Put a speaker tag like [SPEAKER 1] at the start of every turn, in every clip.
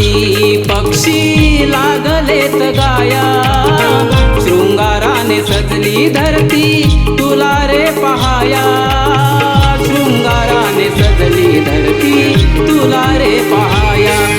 [SPEAKER 1] नाचती पक्षी लागलेत गाया. शृंगाराने सजली धरती तुला रे पहाया. शृंगाराने सजली धरती तुला रे पहाया.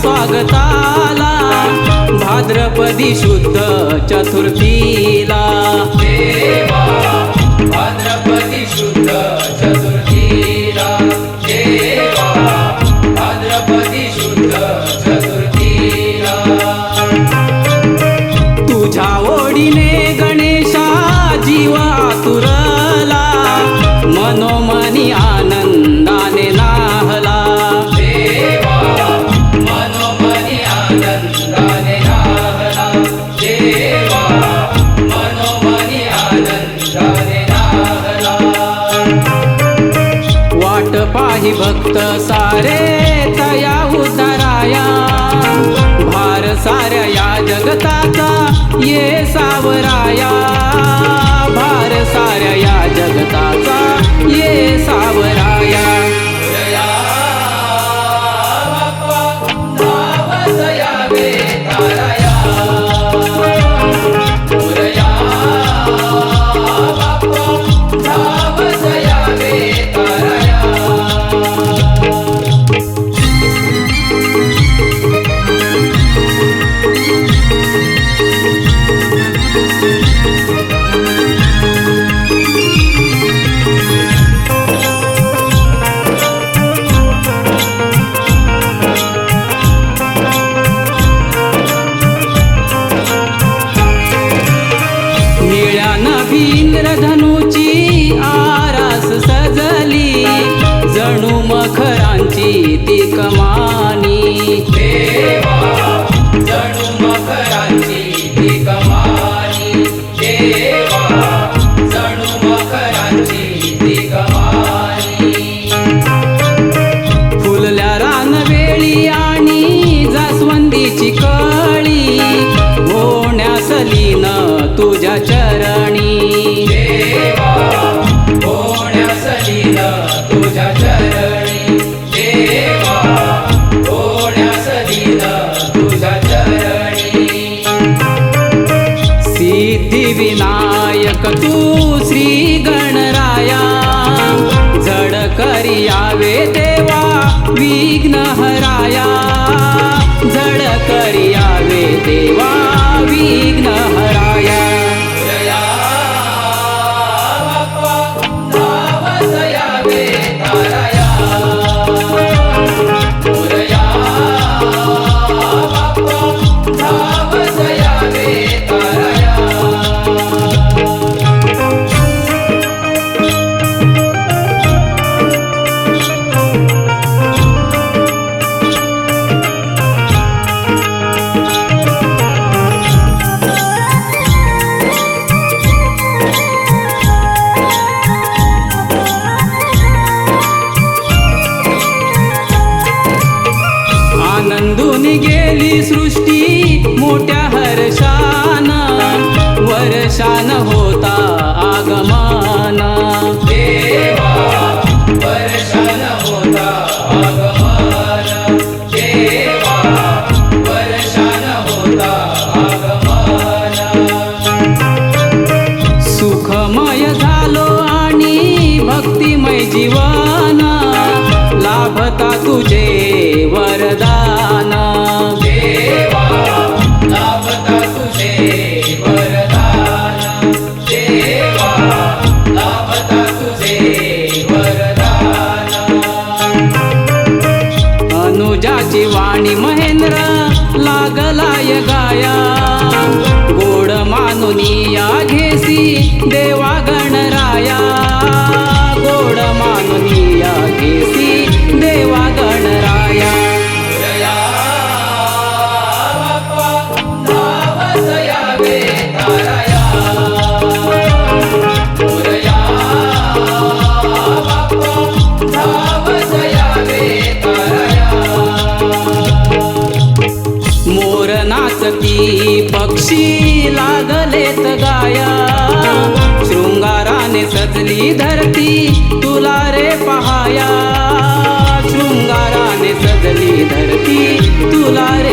[SPEAKER 1] स्वागताला भाद्रपदी शुद्ध चतुर्थीला. पाही भक्त सारे तया उताराया. भार साऱ्या या जगताचा ये सावराया. भार साऱ्या या जगताचा ये सावराया. निळ्या नभींद्रधनुची आरास सजली जणू मखरांची ती कमानी. देवा जणू मखरांची ती कमानी. देवा जणू मखरांची ती कमानी. फुलल्या रानवेळी आणि जास्वंदीची कळी होण्यास लीन तुझ्या चरणी. छाया जड करी देवा विघ्न सृष्टी मोठ्या हर्षान वर्षान होता आगमान. सुखमय झालो आणि भक्तिमय जीवन मोर पक्षी लागलेत गाया. शृंगाराने सजली धरती तुला रे पहाया. शृंगाराने सजली धरती तुला रे